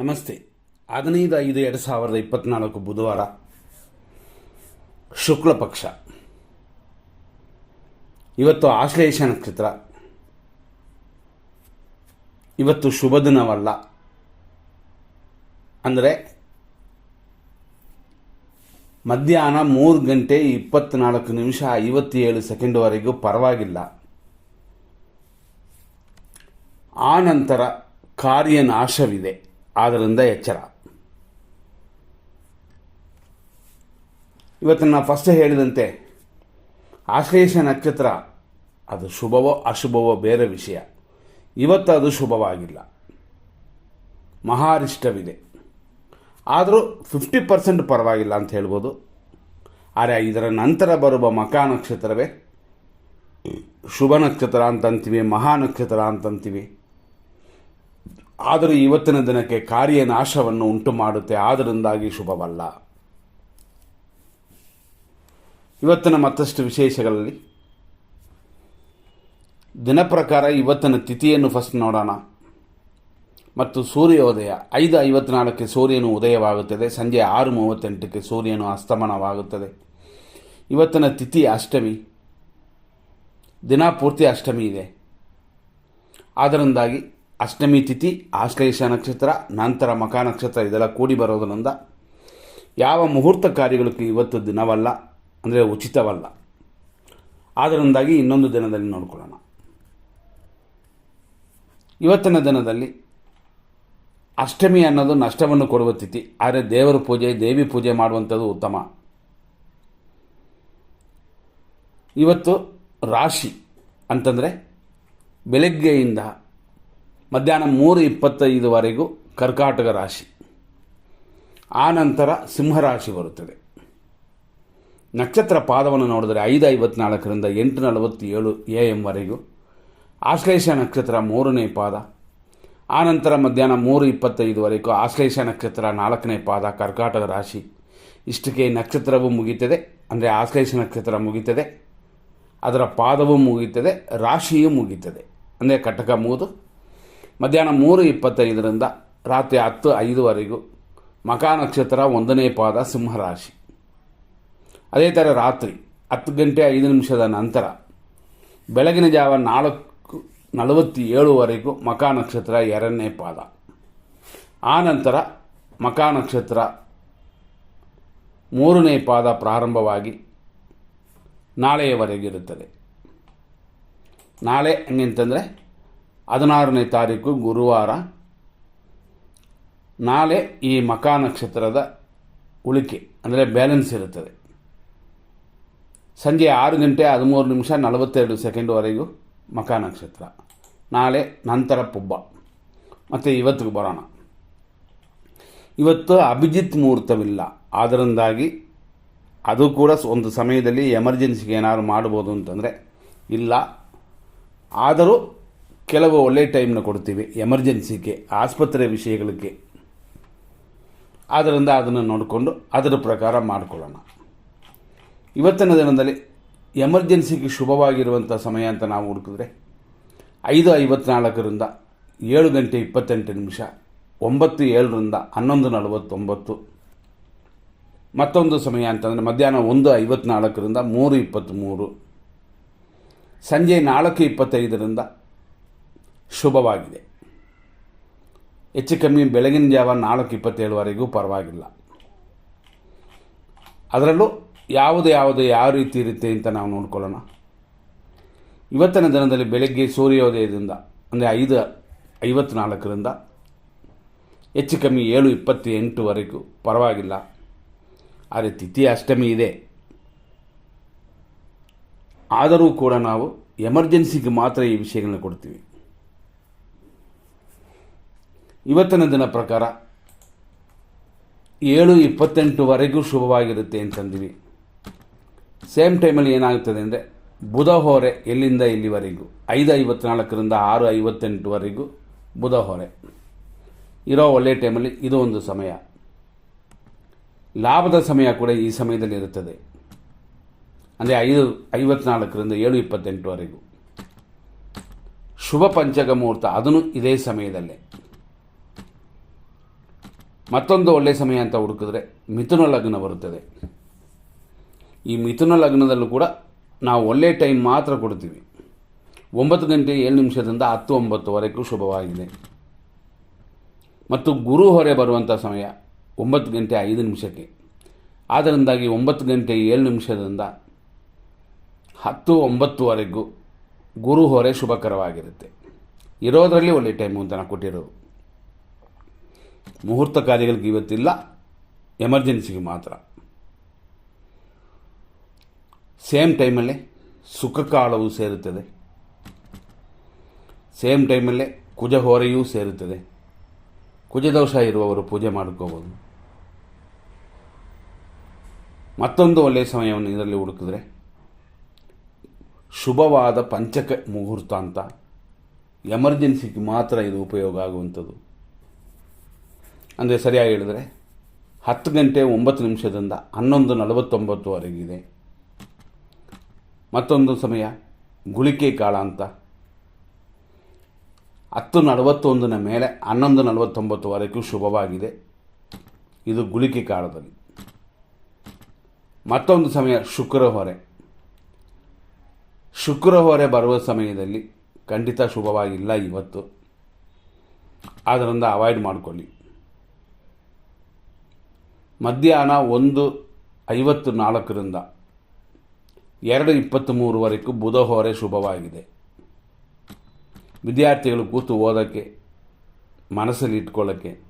ನಮಸ್ತೆ. ಹದಿನೈದು ಐದು ಎರಡು ಸಾವಿರದ ಇಪ್ಪತ್ತ್ನಾಲ್ಕು ಬುಧವಾರ ಶುಕ್ಲ ಪಕ್ಷ. ಇವತ್ತು ಆಶ್ಲೇಷ ನಕ್ಷತ್ರ. ಇವತ್ತು ಶುಭ ದಿನವಲ್ಲ. ಅಂದರೆ ಮಧ್ಯಾಹ್ನ ಮೂರು ಗಂಟೆ ಇಪ್ಪತ್ತ್ನಾಲ್ಕು ನಿಮಿಷ ಐವತ್ತೇಳು ಸೆಕೆಂಡ್ವರೆಗೂ ಪರವಾಗಿಲ್ಲ. ಆ ನಂತರ ಕಾರ್ಯನಾಶವಿದೆ. ಆದ್ದರಿಂದ ಎಚ್ಚರ. ಇವತ್ತು ನಾನು ಫಸ್ಟ್ ಹೇಳಿದಂತೆ, ಆಶ್ಲೇಷ ನಕ್ಷತ್ರ ಅದು ಶುಭವೋ ಅಶುಭವೋ ಬೇರೆ ವಿಷಯ. ಇವತ್ತು ಅದು ಶುಭವಾಗಿಲ್ಲ. ಮಹಾರಿಷ್ಟವಿದೆ. ಆದರೂ ಫಿಫ್ಟಿ ಪರ್ಸೆಂಟ್ ಪರವಾಗಿಲ್ಲ ಅಂತ ಹೇಳ್ಬೋದು. ಆದರೆ ಇದರ ನಂತರ ಬರುವ ಮಕಾ ನಕ್ಷತ್ರವೇ, ಶುಭ ನಕ್ಷತ್ರ ಅಂತಂತೀವಿ ಮಹಾ ನಕ್ಷತ್ರ ಅಂತಂತೀವಿ ಆದರೂ ಇವತ್ತಿನ ದಿನಕ್ಕೆ ಕಾರ್ಯನಾಶವನ್ನು ಉಂಟು ಮಾಡುತ್ತೆ ಆದ್ದರಿಂದಾಗಿ ಶುಭವಲ್ಲ. ಇವತ್ತಿನ ಮತ್ತಷ್ಟು ವಿಶೇಷಗಳಲ್ಲಿ ದಿನ ಪ್ರಕಾರ ಇವತ್ತಿನ ತಿಥಿಯನ್ನು ಫಸ್ಟ್ ನೋಡೋಣ. ಮತ್ತು ಸೂರ್ಯೋದಯ, ಐದು ಐವತ್ನಾಲ್ಕಕ್ಕೆ ಸೂರ್ಯನು ಉದಯವಾಗುತ್ತದೆ, ಸಂಜೆ ಆರು ಮೂವತ್ತೆಂಟಕ್ಕೆ ಸೂರ್ಯನು ಅಸ್ತಮನವಾಗುತ್ತದೆ. ಇವತ್ತಿನ ತಿಥಿ ಅಷ್ಟಮಿ, ದಿನ ಪೂರ್ತಿ ಅಷ್ಟಮಿ ಇದೆ. ಆದ್ದರಿಂದಾಗಿ ಅಷ್ಟಮಿ ತಿಥಿ, ಆಶ್ಲೇಷ ನಕ್ಷತ್ರ, ನಂತರ ಮಕ ನಕ್ಷತ್ರ ಇದೆಲ್ಲ ಕೂಡಿ ಬರೋದರಿಂದ ಯಾವ ಮುಹೂರ್ತ ಕಾರ್ಯಗಳಿಗೆ ಇವತ್ತು ದಿನವಲ್ಲ, ಅಂದರೆ ಉಚಿತವಲ್ಲ. ಆದ್ದರಿಂದಾಗಿ ಇನ್ನೊಂದು ದಿನದಲ್ಲಿ ನೋಡ್ಕೊಳ್ಳೋಣ. ಇವತ್ತಿನ ದಿನದಲ್ಲಿ ಅಷ್ಟಮಿ ಅನ್ನೋದು ನಷ್ಟವನ್ನು ಕೊಡುವ ತಿಥಿ, ಆದರೆ ದೇವರ ಪೂಜೆ, ದೇವಿ ಪೂಜೆ ಮಾಡುವಂಥದ್ದು ಉತ್ತಮ. ಇವತ್ತು ರಾಶಿ ಅಂತಂದರೆ ಬೆಳಗ್ಗೆಯಿಂದ ಮಧ್ಯಾಹ್ನ ಮೂರು ಇಪ್ಪತ್ತೈದುವರೆಗೂ ಕರ್ಕಾಟಕ ರಾಶಿ. ಆ ನಂತರ ಸಿಂಹರಾಶಿ ಬರುತ್ತದೆ. ನಕ್ಷತ್ರ ಪಾದವನ್ನು ನೋಡಿದರೆ ಐದು ಐವತ್ನಾಲ್ಕರಿಂದ ಎಂಟು ನಲವತ್ತೇಳು ಎ ಎಂವರೆಗೂ ಆಶ್ಲೇಷ ನಕ್ಷತ್ರ ಮೂರನೇ ಪಾದ. ಆನಂತರ ಮಧ್ಯಾಹ್ನ ಮೂರು ಇಪ್ಪತ್ತೈದುವರೆಗೂ ಆಶ್ಲೇಷ ನಕ್ಷತ್ರ ನಾಲ್ಕನೇ ಪಾದ ಕರ್ಕಾಟಕ ರಾಶಿ. ಇಷ್ಟಕ್ಕೆ ನಕ್ಷತ್ರವೂ ಮುಗೀತದೆ ಅಂದರೆ ಆಶ್ಲೇಷ ನಕ್ಷತ್ರ ಮುಗೀತದೆ ಅದರ ಪಾದವೂ ಮುಗೀತದೆ ರಾಶಿಯೂ ಮುಗೀತದೆ ಅಂದರೆ ಕಟಕ ಮುಗಿದು ಮಧ್ಯಾಹ್ನ ಮೂರು ಇಪ್ಪತ್ತೈದರಿಂದ ರಾತ್ರಿ ಹತ್ತು ಐದುವರೆಗೂ ಮಕಾ ನಕ್ಷತ್ರ ಒಂದನೇ ಪಾದ ಸಿಂಹರಾಶಿ. ಅದೇ ಥರ ರಾತ್ರಿ ಹತ್ತು ಗಂಟೆ ಐದು ನಿಮಿಷದ ನಂತರ ಬೆಳಗಿನ ಜಾವ ನಾಲ್ಕು ನಲವತ್ತೇಳುವರೆಗೂ ಮಕಾ ನಕ್ಷತ್ರ ಎರಡನೇ ಪಾದ. ಆ ನಂತರ ಮಕಾ ನಕ್ಷತ್ರ ಮೂರನೇ ಪಾದ ಪ್ರಾರಂಭವಾಗಿ ನಾಳೆಯವರೆಗಿರುತ್ತದೆ. ನಾಳೆ ಹಂಗೆಂತಂದರೆ ಹದಿನಾರನೇ ತಾರೀಕು ಗುರುವಾರ. ನಾಳೆ ಈ ಮಕಾ ನಕ್ಷತ್ರದ ಉಳಿಕೆ, ಅಂದರೆ ಬ್ಯಾಲೆನ್ಸ್ ಇರುತ್ತದೆ. ಸಂಜೆ ಆರು ಗಂಟೆ ಹದಿಮೂರು ನಿಮಿಷ ನಲವತ್ತೆರಡು ಸೆಕೆಂಡ್ವರೆಗೂ ಮಕಾ ನಕ್ಷತ್ರ. ನಾಳೆ ನಂತರ ಪುಬ್ಬ. ಮತ್ತು ಇವತ್ತಿಗೆ ಬರೋಣ. ಇವತ್ತು ಅಭಿಜಿತ್ ಮುಹೂರ್ತವಿಲ್ಲ. ಆದ್ದರಿಂದಾಗಿ ಅದು ಕೂಡ ಒಂದು ಸಮಯದಲ್ಲಿ ಎಮರ್ಜೆನ್ಸಿಗೆ ಏನಾದರೂ ಮಾಡ್ಬೋದು ಅಂತಂದರೆ ಇಲ್ಲ. ಆದರೂ ಕೆಲವು ಒಳ್ಳೆಯ ಟೈಮ್ನ ಕೊಡ್ತೀವಿ, ಎಮರ್ಜೆನ್ಸಿಗೆ, ಆಸ್ಪತ್ರೆ ವಿಷಯಗಳಿಗೆ. ಆದ್ದರಿಂದ ಅದನ್ನು ನೋಡಿಕೊಂಡು ಅದರ ಪ್ರಕಾರ ಮಾಡಿಕೊಳ್ಳೋಣ. ಇವತ್ತಿನ ದಿನದಲ್ಲಿ ಎಮರ್ಜೆನ್ಸಿಗೆ ಶುಭವಾಗಿರುವಂಥ ಸಮಯ ಅಂತ ನಾವು ಹುಡುಕಿದ್ರೆ, ಐದು ಐವತ್ನಾಲ್ಕರಿಂದ ಏಳು ಗಂಟೆ ಇಪ್ಪತ್ತೆಂಟು ನಿಮಿಷ, ಒಂಬತ್ತು ಏಳರಿಂದ ಹನ್ನೊಂದು ನಲವತ್ತೊಂಬತ್ತು. ಮತ್ತೊಂದು ಸಮಯ ಅಂತಂದರೆ ಮಧ್ಯಾಹ್ನ ಒಂದು ಐವತ್ನಾಲ್ಕರಿಂದ ಮೂರು ಇಪ್ಪತ್ತ್ಮೂರು. ಸಂಜೆ ನಾಲ್ಕು ಇಪ್ಪತ್ತೈದರಿಂದ ಶುಭವಾಗಿದೆ. ಹೆಚ್ಚು ಕಮ್ಮಿ ಬೆಳಗಿನ ಜಾವ ನಾಲ್ಕು ಇಪ್ಪತ್ತೇಳುವರೆಗೂ ಪರವಾಗಿಲ್ಲ. ಅದರಲ್ಲೂ ಯಾವುದು ಯಾವುದು ಯಾವ ರೀತಿ ಇರುತ್ತೆ ಅಂತ ನಾವು ನೋಡ್ಕೊಳ್ಳೋಣ. ಇವತ್ತಿನ ದಿನದಲ್ಲಿ ಬೆಳಗ್ಗೆ ಸೂರ್ಯೋದಯದಿಂದ, ಅಂದರೆ ಐದು ಐವತ್ನಾಲ್ಕರಿಂದ ಹೆಚ್ಚು ಕಮ್ಮಿ ಏಳು ಇಪ್ಪತ್ತೆಂಟುವರೆಗೂ ಪರವಾಗಿಲ್ಲ. ಆದರೆ ತಿಥಿ ಅಷ್ಟಮಿ ಇದೆ. ಆದರೂ ಕೂಡ ನಾವು ಎಮರ್ಜೆನ್ಸಿಗೆ ಮಾತ್ರ ಈ ವಿಷಯಗಳನ್ನ ಕೊಡ್ತೀವಿ. ಇವತ್ತಿನ ದಿನ ಪ್ರಕಾರ ಏಳು ಇಪ್ಪತ್ತೆಂಟುವರೆಗೂ ಶುಭವಾಗಿರುತ್ತೆ ಅಂತಂದ್ವಿ ಸೇಮ್ ಟೈಮಲ್ಲಿ ಏನಾಗ್ತದೆ ಅಂದರೆ ಬುಧ ಹೊರೆ ಎಲ್ಲಿಂದ ಇಲ್ಲಿವರೆಗೂ? ಐದು ಐವತ್ನಾಲ್ಕರಿಂದ ಆರು ಐವತ್ತೆಂಟುವರೆಗೂ ಬುಧ ಹೊರೆ. ಇರೋ ಒಳ್ಳೆಯ ಟೈಮಲ್ಲಿ ಇದು ಒಂದು ಸಮಯ. ಲಾಭದ ಸಮಯ ಕೂಡ ಈ ಸಮಯದಲ್ಲಿ ಇರುತ್ತದೆ. ಅಂದರೆ ಐದು ಐವತ್ನಾಲ್ಕರಿಂದ ಏಳು ಇಪ್ಪತ್ತೆಂಟುವರೆಗೂ ಶುಭ ಪಂಚಕ ಮುಹೂರ್ತ ಅದನ್ನು ಇದೇ ಸಮಯದಲ್ಲೇ. ಮತ್ತೊಂದು ಒಳ್ಳೆಯ ಸಮಯ ಅಂತ ಹುಡುಕಿದ್ರೆ ಮಿಥುನ ಲಗ್ನ ಬರುತ್ತದೆ. ಈ ಮಿಥುನ ಲಗ್ನದಲ್ಲೂ ಕೂಡ ನಾವು ಒಳ್ಳೆಯ ಟೈಮ್ ಮಾತ್ರ ಕೊಡ್ತೀವಿ. ಒಂಬತ್ತು ಗಂಟೆ ಏಳು ನಿಮಿಷದಿಂದ ಹತ್ತು ಒಂಬತ್ತುವರೆಗೂ ಶುಭವಾಗಿದೆ. ಮತ್ತು ಗುರು ಹೊರೆ ಬರುವಂಥ ಸಮಯ ಒಂಬತ್ತು ಗಂಟೆ ಐದು ನಿಮಿಷಕ್ಕೆ. ಆದ್ದರಿಂದಾಗಿ ಒಂಬತ್ತು ಗಂಟೆ ಏಳು ನಿಮಿಷದಿಂದ ಹತ್ತು ಒಂಬತ್ತುವರೆಗೂ ಗುರು ಹೊರೆ ಶುಭಕರವಾಗಿರುತ್ತೆ. ಇರೋದರಲ್ಲಿ ಒಳ್ಳೆಯ ಟೈಮು ಅಂತ ನಾನು ಕೊಟ್ಟಿರೋದು. ಮುಹೂರ್ತ ಕಾರ್ಯಗಳಿಗೆ ಇವತ್ತಿಲ್ಲ. ಎಮರ್ಜೆನ್ಸಿಗೆ ಮಾತ್ರ. ಸೇಮ್ ಟೈಮಲ್ಲೇ ಸುಖ ಕಾಲವು ಸೇರುತ್ತದೆ. ಸೇಮ್ ಟೈಮಲ್ಲೇ ಕುಜ ಹೊರೆಯೂ ಸೇರುತ್ತದೆ. ಕುಜದೋಷ ಇರುವವರು ಪೂಜೆ ಮಾಡ್ಕೋಬೋದು. ಮತ್ತೊಂದು ಒಳ್ಳೆಯ ಸಮಯವನ್ನು ಇದರಲ್ಲಿ ಹುಡುಕಿದ್ರೆ ಶುಭವಾದ ಪಂಚಕ ಮುಹೂರ್ತ ಅಂತ. ಎಮರ್ಜೆನ್ಸಿಗೆ ಮಾತ್ರ ಇದು ಉಪಯೋಗ ಆಗುವಂಥದ್ದು. ಅಂದರೆ ಸರಿಯಾಗಿ ಹೇಳಿದ್ರೆ ಹತ್ತು ಗಂಟೆ ಒಂಬತ್ತು ನಿಮಿಷದಿಂದ ಹನ್ನೊಂದು ನಲವತ್ತೊಂಬತ್ತುವರೆಗಿದೆ ಮತ್ತೊಂದು ಸಮಯ, ಗುಳಿಕೆ ಕಾಲ ಅಂತ. ಹತ್ತು ನಲವತ್ತೊಂದನ ಮೇಲೆ ಹನ್ನೊಂದು ನಲವತ್ತೊಂಬತ್ತುವರೆಗೂ ಶುಭವಾಗಿದೆ. ಇದು ಗುಳಿಕೆ ಕಾಲದಲ್ಲಿ ಮತ್ತೊಂದು ಸಮಯ ಶುಕ್ರ ಹೊರೆ ಶುಕ್ರ ಹೊರೆ ಬರುವ ಸಮಯದಲ್ಲಿ ಖಂಡಿತ ಶುಭವಾಗಿಲ್ಲ ಇವತ್ತು. ಆದ್ದರಿಂದ ಅವಾಯ್ಡ್ ಮಾಡಿಕೊಳ್ಳಿ. ಮಧ್ಯಾಹ್ನ ಒಂದು ಐವತ್ತು ನಾಲ್ಕರಿಂದ ಎರಡು ಇಪ್ಪತ್ತ್ಮೂರುವರೆಗೂ ಬುಧ ಹೊರೆ ಶುಭವಾಗಿದೆ. ವಿದ್ಯಾರ್ಥಿಗಳು ಕೂತು ಓದೋಕ್ಕೆ, ಮನಸ್ಸಲ್ಲಿ ಇಟ್ಕೊಳ್ಳೋಕ್ಕೆ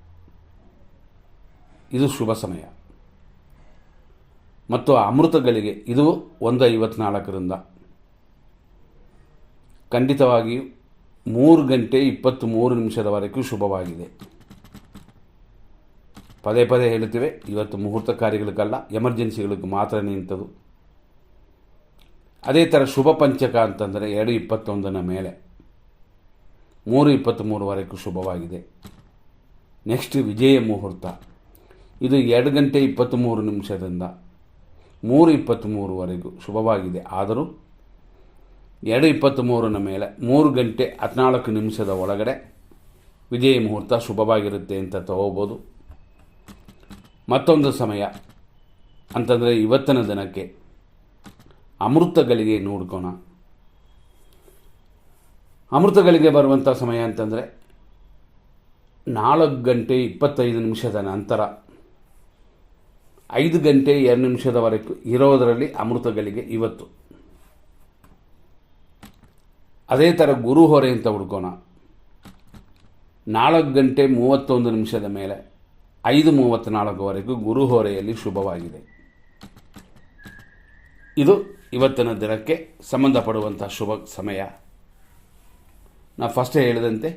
ಇದು ಶುಭ ಸಮಯ. ಮತ್ತು ಅಮೃತಗಳಿಗೆ ಇದು ಒಂದು ಐವತ್ನಾಲ್ಕರಿಂದ ಖಂಡಿತವಾಗಿ ಮೂರು ಗಂಟೆ ಇಪ್ಪತ್ತು ಮೂರು ನಿಮಿಷದವರೆಗೂ ಶುಭವಾಗಿದೆ. ಪದೇ ಪದೇ ಹೇಳುತ್ತೇವೆ, ಇವತ್ತು ಮುಹೂರ್ತ ಕಾರ್ಯಗಳಿಗಲ್ಲ, ಎಮರ್ಜೆನ್ಸಿಗಳಿಗೆ ಮಾತ್ರ ನಿಂತದು ಅದೇ ಥರ ಶುಭ ಪಂಚಕ ಅಂತಂದರೆ ಎರಡು ಇಪ್ಪತ್ತೊಂದನ ಮೇಲೆ. ಮೂರು ಇಪ್ಪತ್ತ್ಮೂರುವರೆಗೂ ಶುಭವಾಗಿದೆ. ನೆಕ್ಸ್ಟ್ ವಿಜಯ ಮುಹೂರ್ತ. ಇದು ಎರಡು ಗಂಟೆ ಇಪ್ಪತ್ತ್ಮೂರು ನಿಮಿಷದಿಂದ ಮೂರು ಇಪ್ಪತ್ತ್ಮೂರುವರೆಗೂ ಶುಭವಾಗಿದೆ. ಆದರೂ ಎರಡು ಇಪ್ಪತ್ತ್ಮೂರನ ಮೇಲೆ ಮೂರು ಗಂಟೆ ಹದಿನಾಲ್ಕು ನಿಮಿಷದ ಒಳಗಡೆ ವಿಜಯ ಮುಹೂರ್ತ ಶುಭವಾಗಿರುತ್ತೆ ಅಂತ ತಗೋಬೋದು. ಮತ್ತೊಂದು ಸಮಯ. ಅಂತಂದರೆ ಇವತ್ತಿನ ದಿನಕ್ಕೆ ಅಮೃತಗಳಿಗೆ ನೋಡ್ಕೋಣ. ಅಮೃತಗಳಿಗೆ ಬರುವಂಥ ಸಮಯ ಅಂತಂದರೆ ನಾಲ್ಕು ಗಂಟೆ ಇಪ್ಪತ್ತೈದು ನಿಮಿಷದ ನಂತರ, ಐದು ಗಂಟೆ ಎರಡು ನಿಮಿಷದವರೆಗೂ ಇರೋದರಲ್ಲಿ ಅಮೃತಗಳಿಗೆ ಇವತ್ತು. ಅದೇ ಥರ ಗುರು ಹೊರೆ ಅಂತ ಹುಡ್ಕೋಣ. ನಾಲ್ಕು ಗಂಟೆ ಮೂವತ್ತೊಂದು ನಿಮಿಷದ ಮೇಲೆ ಐದು ಮೂವತ್ತ್ನಾಲ್ಕುವರೆಗೂ ನಾಲ್ಕುವರೆಗೂ ಹೊರೆಯಲ್ಲಿ ಶುಭವಾಗಿದೆ. ಇದು ಇವತ್ತಿನ ದಿನಕ್ಕೆ ಸಂಬಂಧಪಡುವಂಥ ಶುಭ ಸಮಯ. ನಾ ಫಸ್ಟೇ ಹೇಳಿದಂತೆ,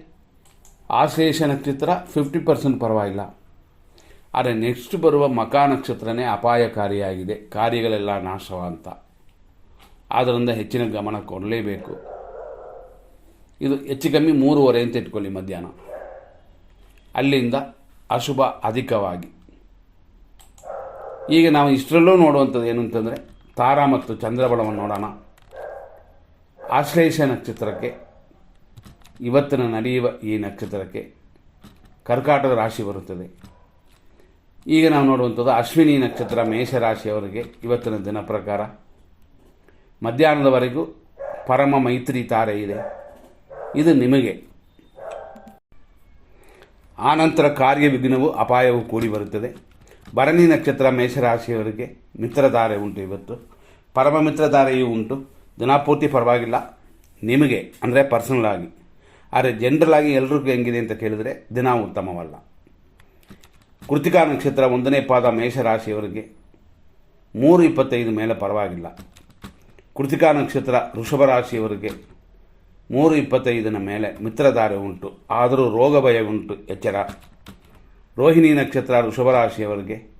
ಆಶ್ಲೇಷ ನಕ್ಷತ್ರ ಫಿಫ್ಟಿ ಪರ್ಸೆಂಟ್ ಪರವಾಗಿಲ್ಲ. ಆದರೆ ನೆಕ್ಸ್ಟ್ ಬರುವ ಮಕ ನಕ್ಷತ್ರನೇ ಅಪಾಯಕಾರಿಯಾಗಿದೆ, ಕಾರ್ಯಗಳೆಲ್ಲ ನಾಶವ ಅಂತ ಆದ್ದರಿಂದ ಹೆಚ್ಚಿನ ಗಮನ ಕೊಡಲೇಬೇಕು. ಇದು ಹೆಚ್ಚು ಕಮ್ಮಿ ಮೂರುವರೆ ಅಂತ ಇಟ್ಕೊಳ್ಳಿ ಮಧ್ಯಾಹ್ನ. ಅಲ್ಲಿಂದ ಅಶುಭ ಅಧಿಕವಾಗಿ. ಈಗ ನಾವು ಇಷ್ಟರಲ್ಲೂ ನೋಡುವಂಥದ್ದು ಏನು ಅಂತಂದರೆ, ತಾರಾ ಮತ್ತು ಚಂದ್ರಬಲವನ್ನು ನೋಡೋಣ. ಆಶ್ಲೇಷ ನಕ್ಷತ್ರಕ್ಕೆ, ಇವತ್ತಿನ ನಡೆಯುವ ಈ ನಕ್ಷತ್ರಕ್ಕೆ ಕರ್ಕಾಟಕ ರಾಶಿ ಬರುತ್ತದೆ. ಈಗ ನಾವು ನೋಡುವಂಥದ್ದು ಅಶ್ವಿನಿ ನಕ್ಷತ್ರ, ಮೇಷರಾಶಿಯವರಿಗೆ ಇವತ್ತಿನ ದಿನ ಪ್ರಕಾರ. ಮಧ್ಯಾಹ್ನದವರೆಗೂ ಪರಮ ಮೈತ್ರಿ ತಾರೆ ಇದೆ. ಇದು ನಿಮಗೆ ಆನಂತರ ಕಾರ್ಯ ವಿಘ್ನವು ಅಪಾಯವು ಕೂಡಿ ಬರುತ್ತದೆ. ಭರಣಿ ನಕ್ಷತ್ರ ಮೇಷರಾಶಿಯವರಿಗೆ ಮಿತ್ರಧಾರೆ ಉಂಟು ಇವತ್ತು. ಪರಮ ಮಿತ್ರಧಾರೆಯೂ ಉಂಟು. ದಿನಪೂರ್ತಿ ಪರವಾಗಿಲ್ಲ. ನಿಮಗೆ, ಅಂದರೆ ಪರ್ಸನಲ್ ಆಗಿ. ಆದರೆ ಜನರಲ್ ಆಗಿ ಎಲ್ರಿಗೂ ಹೆಂಗಿದೆ ಅಂತ ಕೇಳಿದರೆ ದಿನ ಉತ್ತಮವಲ್ಲ. ಕೃತಿಕಾ ನಕ್ಷತ್ರ ಒಂದನೇ ಪಾದ ಮೇಷರಾಶಿಯವರಿಗೆ ಮೂರು ಇಪ್ಪತ್ತೈದು ಮೇಲೆ ಪರವಾಗಿಲ್ಲ. ಕೃತಿಕಾ ನಕ್ಷತ್ರ ವೃಷಭ ರಾಶಿಯವರಿಗೆ ಮೂರು ಇಪ್ಪತ್ತೈದನ ಮೇಲೆ ಮಿತ್ರಧಾರೆ ಉಂಟು. ಆದರೂ ರೋಗ ಭಯ ಉಂಟು, ಎಚ್ಚರ. ರೋಹಿಣಿ ನಕ್ಷತ್ರ ವೃಷಭ ರಾಶಿಯವರಿಗೆ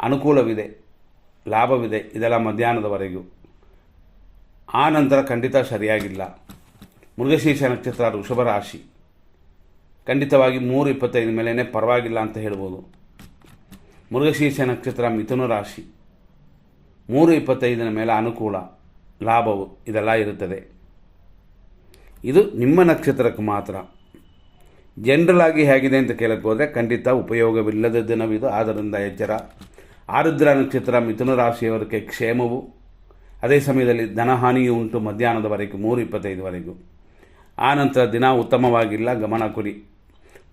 ಅನುಕೂಲವಿದೆ, ಲಾಭವಿದೆ ಇದೆಲ್ಲ ಮಧ್ಯಾಹ್ನದವರೆಗೂ. ಆ ನಂತರ ಖಂಡಿತ ಸರಿಯಾಗಿಲ್ಲ. ಮೃಗಶೀರ್ಷ ನಕ್ಷತ್ರ ವೃಷಭ ರಾಶಿ ಖಂಡಿತವಾಗಿ ಮೂರು ಇಪ್ಪತ್ತೈದು ಮೇಲೇ ಪರವಾಗಿಲ್ಲ ಅಂತ ಹೇಳ್ಬೋದು. ಮೃಗಶೀರ್ಷ ನಕ್ಷತ್ರ ಮಿಥುನ ರಾಶಿ. ಮೂರು ಇಪ್ಪತ್ತೈದರ ಮೇಲೆ ಅನುಕೂಲ, ಲಾಭವು ಇದೆಲ್ಲ ಇರುತ್ತದೆ. ಇದು ನಿಮ್ಮ ನಕ್ಷತ್ರಕ್ಕೆ ಮಾತ್ರ. ಜನರಲ್ ಆಗಿ ಹೇಗಿದೆ ಅಂತ ಕೇಳಕ್ಕೆ ಹೋದರೆ ಖಂಡಿತ ಉಪಯೋಗವಿಲ್ಲದ ದಿನವಿದು. ಆದ್ದರಿಂದ ಎಚ್ಚರ. ಆರುದ್ರ ನಕ್ಷತ್ರ ಮಿಥುನ ರಾಶಿಯವರಿಗೆ ಕ್ಷೇಮವು. ಅದೇ ಸಮಯದಲ್ಲಿ ಧನಹಾನಿಯು ಉಂಟು ಮಧ್ಯಾಹ್ನದವರೆಗೂ, ಮೂರು ಇಪ್ಪತ್ತೈದುವರೆಗೂ ಆ ನಂತರ ದಿನ ಉತ್ತಮವಾಗಿಲ್ಲ, ಗಮನ ಕೊಡಿ.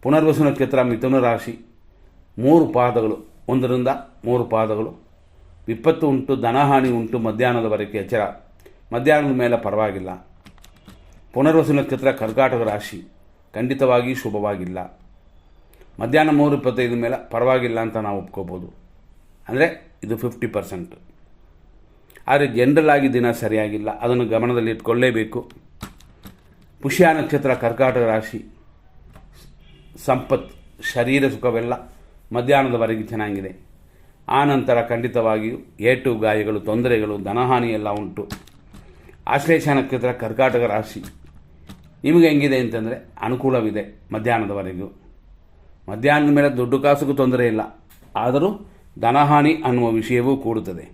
ಪುನರ್ವಸು ನಕ್ಷತ್ರ ಮಿಥುನ ರಾಶಿ, ಮೂರು ಪಾದಗಳು, ಒಂದರಿಂದ ಮೂರು ಪಾದಗಳು. ವಿಪತ್ತು ಉಂಟು, ಧನಹಾನಿ ಉಂಟು ಮಧ್ಯಾಹ್ನದವರೆಗೆ ಎಚ್ಚರ. ಮಧ್ಯಾಹ್ನದ ಮೇಲೆ ಪರವಾಗಿಲ್ಲ. ಪುನರ್ವಸು ನಕ್ಷತ್ರ ಕರ್ಕಾಟಕ ರಾಶಿ ಖಂಡಿತವಾಗಿ ಶುಭವಾಗಿಲ್ಲ. ಮಧ್ಯಾಹ್ನ ಮೂರು ಇಪ್ಪತ್ತೈದು ಮೇಲೆ ಪರವಾಗಿಲ್ಲ ಅಂತ ನಾವು ಒಪ್ಕೋಬೋದು. ಅಂದರೆ ಇದು ಫಿಫ್ಟಿ ಪರ್ಸೆಂಟ್ ಆದರೆ ಜನರಲ್ ಆಗಿ ದಿನ ಸರಿಯಾಗಿಲ್ಲ. ಅದನ್ನು ಗಮನದಲ್ಲಿ ಇಟ್ಕೊಳ್ಳೇಬೇಕು. ಪುಷ್ಯ ನಕ್ಷತ್ರ ಕರ್ಕಾಟಕ ರಾಶಿ ಸಂಪತ್, ಶರೀರ ಸುಖವೆಲ್ಲ ಮಧ್ಯಾಹ್ನದವರೆಗೆ ಚೆನ್ನಾಗಿದೆ. ಆ ನಂತರ ಖಂಡಿತವಾಗಿಯೂ ಏಟು ಗಾಯಗಳು, ತೊಂದರೆಗಳು ಧನಹಾನಿ ಎಲ್ಲ ಉಂಟು. ಆಶ್ಲೇಷ ನಕ್ಷತ್ರ ಕರ್ಕಾಟಕ ರಾಶಿ ನಿಮಗೆ ಹೆಂಗಿದೆ ಅಂತಂದರೆ ಅನುಕೂಲವಿದೆ ಮಧ್ಯಾಹ್ನದವರೆಗೂ. ಮಧ್ಯಾಹ್ನದ ಮೇಲೆ ದುಡ್ಡು ಕಾಸಿಗೂ ತೊಂದರೆ ಇಲ್ಲ. ಆದರೂ ಧನಹಾನಿ ಅನ್ನುವ ವಿಷಯವೂ ಕೂಡುತ್ತದೆ.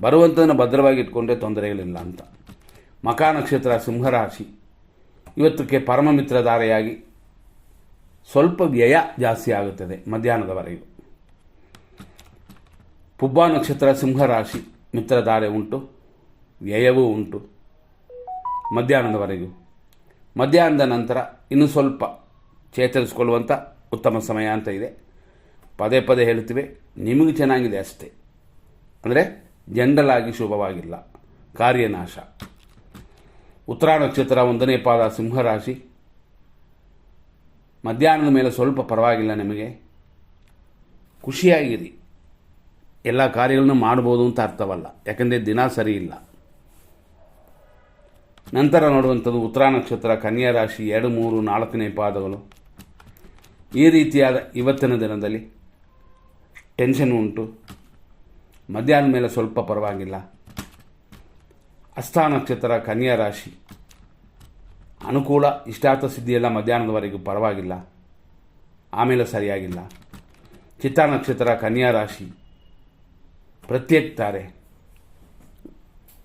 ಬರುವಂಥದನ್ನು ಭದ್ರವಾಗಿ ಇಟ್ಕೊಂಡ್ರೆ ತೊಂದರೆಗಳಿಲ್ಲ ಅಂತ. ಮಕಾ ನಕ್ಷತ್ರ ಸಿಂಹರಾಶಿ ಇವತ್ತಕ್ಕೆ ಪರಮ ಮಿತ್ರಧಾರೆಯಾಗಿ ಸ್ವಲ್ಪ ವ್ಯಯ ಜಾಸ್ತಿ ಆಗುತ್ತದೆ ಮಧ್ಯಾಹ್ನದವರೆಗೂ. ಪುಬ್ಬ ನಕ್ಷತ್ರ ಸಿಂಹರಾಶಿ ಮಿತ್ರಧಾರೆ ಉಂಟು. ವ್ಯಯವೂ ಉಂಟು ಮಧ್ಯಾಹ್ನದವರೆಗೂ. ಮಧ್ಯಾಹ್ನದ ನಂತರ ಇನ್ನು ಸ್ವಲ್ಪ ಚೇತರಿಸಿಕೊಳ್ಳುವಂಥ ಉತ್ತಮ ಸಮಯ ಅಂತ ಇದೆ. ಪದೇ ಪದೇ ಹೇಳ್ತೀವಿ ನಿಮಗೆ ಚೆನ್ನಾಗಿದೆ ಅಷ್ಟೇ. ಅಂದರೆ ಜನರಲ್ ಆಗಿ ಶುಭವಾಗಿಲ್ಲ, ಕಾರ್ಯನಾಶ. ಉತ್ತರ ನಕ್ಷತ್ರ ಒಂದನೇ ಪಾದ ಸಿಂಹರಾಶಿ. ಮಧ್ಯಾಹ್ನದ ಮೇಲೆ ಸ್ವಲ್ಪ ಪರವಾಗಿಲ್ಲ ನಿಮಗೆ. ಖುಷಿಯಾಗಿರಿ. ಎಲ್ಲ ಕಾರ್ಯಗಳನ್ನು ಮಾಡ್ಬೋದು ಅಂತ ಅರ್ಥವಲ್ಲ. ಯಾಕಂದರೆ ದಿನ ಸರಿ ಇಲ್ಲ. ನಂತರ ನೋಡುವಂಥದ್ದು ಉತ್ತರ ನಕ್ಷತ್ರ, ಕನ್ಯಾ ರಾಶಿ, ಎರಡು, ಮೂರು, ನಾಲ್ಕನೇ ಪಾದಗಳು. ಈ ರೀತಿಯಾದ ಇವತ್ತಿನ ದಿನದಲ್ಲಿ ಟೆನ್ಷನ್ ಉಂಟು. ಮಧ್ಯಾಹ್ನ ಮೇಲೆ ಸ್ವಲ್ಪ ಪರವಾಗಿಲ್ಲ. ಹಸ್ತ ನಕ್ಷತ್ರ, ಕನ್ಯಾ ರಾಶಿ. ಅನುಕೂಲ, ಇಷ್ಟಾರ್ಥ ಸಿದ್ಧಿಯೆಲ್ಲ ಮಧ್ಯಾಹ್ನದವರೆಗೂ ಪರವಾಗಿಲ್ಲ. ಆಮೇಲೆ ಸರಿಯಾಗಿಲ್ಲ. ಚಿತ್ತ ನಕ್ಷತ್ರ, ಕನ್ಯಾ ರಾಶಿ. ಪ್ರತ್ಯೇಕ ತಾರೆ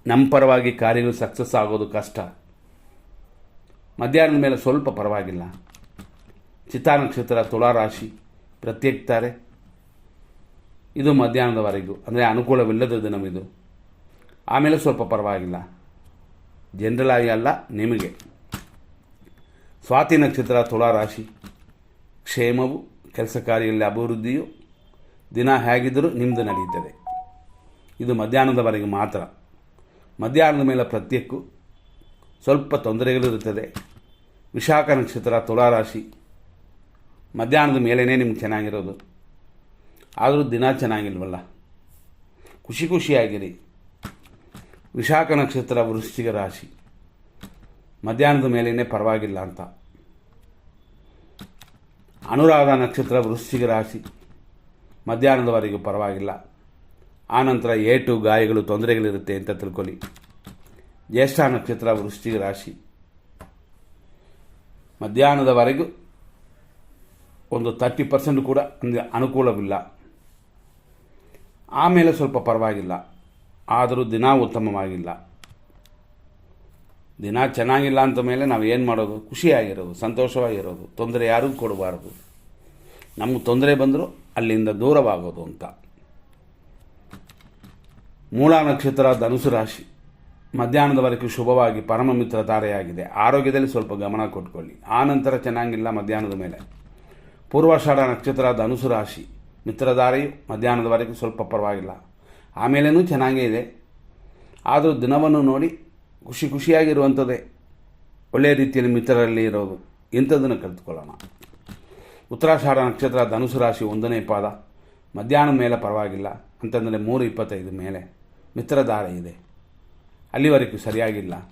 ನಮ್ಮ ಪರವಾಗಿ ಕಾರ್ಯಗಳು ಸಕ್ಸಸ್ ಆಗೋದು ಕಷ್ಟ. ಮಧ್ಯಾಹ್ನದ ಮೇಲೆ ಸ್ವಲ್ಪ ಪರವಾಗಿಲ್ಲ. ಚಿತ್ತಾ ನಕ್ಷತ್ರ ತುಳಾರಾಶಿ ಪ್ರತ್ಯೇಕಿತಾರೆ. ಇದು ಮಧ್ಯಾಹ್ನದವರೆಗೂ ಅಂದರೆ ಅನುಕೂಲವಿಲ್ಲದ ದಿನವಿದು ಆಮೇಲೆ ಸ್ವಲ್ಪ ಪರವಾಗಿಲ್ಲ. ಜನರಲ್ ಆಗಿ ಅಲ್ಲ, ನಿಮಗೆ. ಸ್ವಾತಿ ನಕ್ಷತ್ರ ತುಳಾರಾಶಿ ಕ್ಷೇಮವು, ಕೆಲಸ ಕಾರ್ಯದಲ್ಲಿ ಅಭಿವೃದ್ಧಿಯು ದಿನ ಹೇಗಿದ್ದರೂ ನಿಮ್ಮದು ನಡೆಯುತ್ತದೆ. ಇದು ಮಧ್ಯಾಹ್ನದವರೆಗೆ ಮಾತ್ರ. ಮಧ್ಯಾಹ್ನದ ಮೇಲೆ ಪ್ರತ್ಯಕ್ಕೂ ಸ್ವಲ್ಪ ತೊಂದರೆಗಳಿರುತ್ತದೆ. ವಿಶಾಖ ನಕ್ಷತ್ರ, ತುಲಾರಾಶಿ. ಮಧ್ಯಾಹ್ನದ ಮೇಲೇ ನಿಮ್ಗೆ ಚೆನ್ನಾಗಿರೋದು. ಆದರೂ ದಿನ ಚೆನ್ನಾಗಿಲ್ವಲ್ಲ. ಖುಷಿ ಖುಷಿಯಾಗಿರಿ. ವಿಶಾಖ ನಕ್ಷತ್ರ ವೃಶ್ಚಿಕ ರಾಶಿ. ಮಧ್ಯಾಹ್ನದ ಮೇಲೇ ಪರವಾಗಿಲ್ಲ ಅಂತ. ಅನುರಾಧ ನಕ್ಷತ್ರ ವೃಶ್ಚಿಕ ರಾಶಿ. ಮಧ್ಯಾಹ್ನದವರೆಗೂ ಪರವಾಗಿಲ್ಲ. ಆನಂತರ ಏಟು ಗಾಯಗಳು ತೊಂದರೆಗಳಿರುತ್ತೆ ಅಂತ ತಿಳ್ಕೊಳ್ಳಿ. ಜ್ಯೇಷ್ಠ ನಕ್ಷತ್ರ ವೃಶ್ಚಿಕ ರಾಶಿ. ಮಧ್ಯಾಹ್ನದವರೆಗೂ ಒಂದು ತರ್ಟಿ ಪರ್ಸೆಂಟ್ ಕೂಡ ಅನುಕೂಲವಿಲ್ಲ. ಆಮೇಲೆ ಸ್ವಲ್ಪ ಪರವಾಗಿಲ್ಲ. ಆದರೂ ದಿನ ಉತ್ತಮವಾಗಿಲ್ಲ. ದಿನ ಚೆನ್ನಾಗಿಲ್ಲ ಅಂತ ಮೇಲೆ ನಾವು ಏನು ಮಾಡೋದು? ಖುಷಿಯಾಗಿರೋದು, ಸಂತೋಷವಾಗಿರೋದು, ತೊಂದರೆ ಯಾರಿಗೂ ಕೊಡಬಾರದು. ನಮಗೆ ತೊಂದರೆ ಬಂದರೂ ಅಲ್ಲಿಂದ ದೂರವಾಗೋದು ಅಂತ. ಮೂಲ ನಕ್ಷತ್ರ ಧನುಸು ರಾಶಿ. ಮಧ್ಯಾಹ್ನದವರೆಗೂ ಶುಭವಾಗಿ ಪರಮ ಮಿತ್ರ ತಾರೆಯಾಗಿದೆ. ಆರೋಗ್ಯದಲ್ಲಿ ಸ್ವಲ್ಪ ಗಮನ ಕೊಟ್ಕೊಳ್ಳಿ. ಆ ನಂತರ ಚೆನ್ನಾಗಿಲ್ಲ ಮಧ್ಯಾಹ್ನದ ಮೇಲೆ. ಪೂರ್ವಾಷಾಢ ನಕ್ಷತ್ರ ಧನುಸು ರಾಶಿ. ಮಿತ್ರಧಾರೆಯು ಮಧ್ಯಾಹ್ನದವರೆಗೂ ಸ್ವಲ್ಪ ಪರವಾಗಿಲ್ಲ. ಆಮೇಲೇನೂ ಚೆನ್ನಾಗೇ ಇದೆ. ಆದರೂ ದಿನವನ್ನು ನೋಡಿ ಖುಷಿ ಖುಷಿಯಾಗಿರುವಂಥದ್ದೇ. ಒಳ್ಳೆಯ ರೀತಿಯಲ್ಲಿ ಮಿತ್ರರಲ್ಲಿ ಇರೋದು. ಇಂಥದ್ದನ್ನು ಕಲಿತ್ಕೊಳ್ಳೋಣ ಉತ್ತರಾಷಾಢ ನಕ್ಷತ್ರ ಧನುಸು ರಾಶಿ ಒಂದನೇ ಪಾದ. ಮಧ್ಯಾಹ್ನ ಮೇಲೆ ಪರವಾಗಿಲ್ಲ. ಅಂತಂದರೆ ಮೂರು ಇಪ್ಪತ್ತೈದು ಮೇಲೆ. ಮಿತ್ರಧಾರೆ ಇದೆ. ಅಲ್ಲಿವರೆಗೂ ಸರಿಯಾಗಿಲ್ಲ.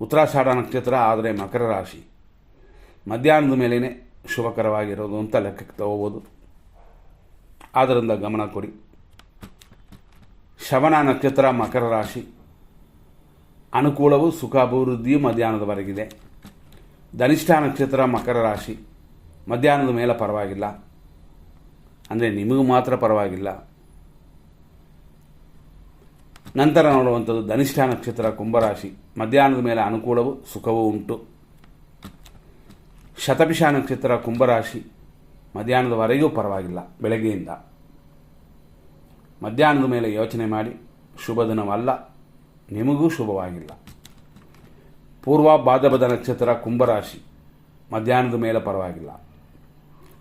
ಉತ್ತರಾಷಾಢ ನಕ್ಷತ್ರ ಆದರೆ ಮಕರ ರಾಶಿ. ಮಧ್ಯಾಹ್ನದ ಮೇಲೇ ಶುಭಕರವಾಗಿರೋದು ಅಂತ ಲೆಕ್ಕಕ್ಕೆ ತಗೋಬೋದು. ಆದ್ದರಿಂದ ಗಮನ ಕೊಡಿ. ಶವನ ನಕ್ಷತ್ರ ಮಕರ ರಾಶಿ. ಅನುಕೂಲವು ಸುಖ ಅಭಿವೃದ್ಧಿಯು ಮಧ್ಯಾಹ್ನದವರೆಗಿದೆ. ಧನಿಷ್ಠ ನಕ್ಷತ್ರ ಮಕರ ರಾಶಿ. ಮಧ್ಯಾಹ್ನದ ಮೇಲೆ ಪರವಾಗಿಲ್ಲ. ಅಂದರೆ ನಿಮಗೂ ಮಾತ್ರ ಪರವಾಗಿಲ್ಲ. ನಂತರ ನೋಡುವಂಥದ್ದು ಧನಿಷ್ಠ ನಕ್ಷತ್ರ, ಕುಂಭರಾಶಿ. ಮಧ್ಯಾಹ್ನದ ಮೇಲೆ ಅನುಕೂಲವು ಸುಖವೂ ಉಂಟು. ಶತಪಿಷ ನಕ್ಷತ್ರ, ಕುಂಭರಾಶಿ. ಮಧ್ಯಾಹ್ನದವರೆಗೂ ಪರವಾಗಿಲ್ಲ, ಬೆಳಗ್ಗೆಯಿಂದ. ಮಧ್ಯಾಹ್ನದ ಮೇಲೆ ಯೋಚನೆ ಮಾಡಿ, ಶುಭ ದಿನವಲ್ಲ, ನಿಮಗೂ ಶುಭವಾಗಿಲ್ಲ. ಪೂರ್ವ ಬಾದಬದ ನಕ್ಷತ್ರ, ಕುಂಭರಾಶಿ. ಮಧ್ಯಾಹ್ನದ ಮೇಲೆ ಪರವಾಗಿಲ್ಲ.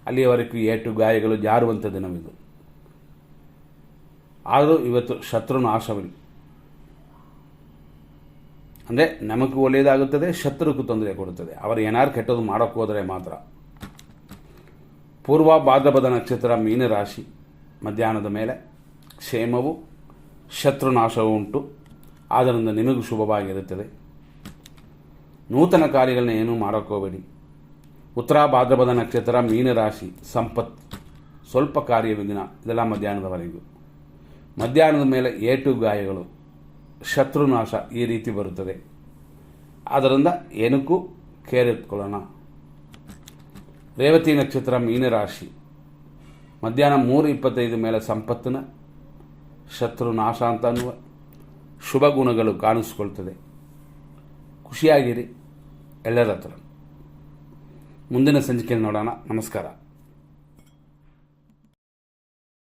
ಅಲ್ಲಿಯವರೆಗೂ ಏಟು ಗಾಯಗಳು ಜಾರುವಂಥ ದಿನವಿದು. ಆದರೂ ಇವತ್ತು ಶತ್ರು ನಾಶವಿಲ್ಲ ಅಂದರೆ ನಮಗೂ ಒಳ್ಳೆಯದಾಗುತ್ತದೆ ಶತ್ರುಗೂ ತೊಂದರೆ ಕೊಡುತ್ತದೆ. ಅವರು ಏನಾರು ಕೆಟ್ಟದ್ದು ಮಾಡೋಕ್ಕೆ ಹೋದರೆ ಮಾತ್ರ. ಪೂರ್ವ ಭಾದ್ರಪದ ನಕ್ಷತ್ರ ಮೀನರಾಶಿ ಮಧ್ಯಾಹ್ನದ ಮೇಲೆ ಕ್ಷೇಮವು ಶತ್ರುನಾಶವೂ ಉಂಟು. ಆದ್ದರಿಂದ ನಿಮಗೂ ಶುಭವಾಗಿರುತ್ತದೆ. ನೂತನ ಕಾರ್ಯಗಳನ್ನ ಏನೂ ಮಾಡೋಕ್ಕೋಬೇಡಿ ಉತ್ತರ ಭಾದ್ರಪದ ನಕ್ಷತ್ರ ಮೀನರಾಶಿ ಸಂಪತ್ ಸ್ವಲ್ಪ ಕಾರ್ಯ ವಿಘ್ನ ಇದೆಲ್ಲ ಮಧ್ಯಾಹ್ನದವರೆಗೂ. ಮಧ್ಯಾಹ್ನದ ಮೇಲೆ ಏಟು ಗಾಯಗಳು. ಶತ್ರುನಾಶ ಈ ರೀತಿ ಬರುತ್ತದೆ. ಆದ್ದರಿಂದ ಏನಕ್ಕೂ ಕೇರ್ ಎತ್ಕೊಳ್ಳೋಣ ರೇವತಿ ನಕ್ಷತ್ರ ಮೀನರಾಶಿ ಮಧ್ಯಾಹ್ನ ಮೂರು ಇಪ್ಪತ್ತೈದು ಮೇಲೆ ಸಂಪತ್ತಿನ ಶತ್ರುನಾಶ ಅಂತ ಅನ್ನುವ ಶುಭ ಗುಣಗಳು ಕಾಣಿಸ್ಕೊಳ್ತದೆ. ಖುಷಿಯಾಗಿರಿ. ಎಲ್ಲರ ಹತ್ರ. ಮುಂದಿನ ಸಂಚಿಕೆಯಲ್ಲಿ ನೋಡೋಣ. ನಮಸ್ಕಾರ.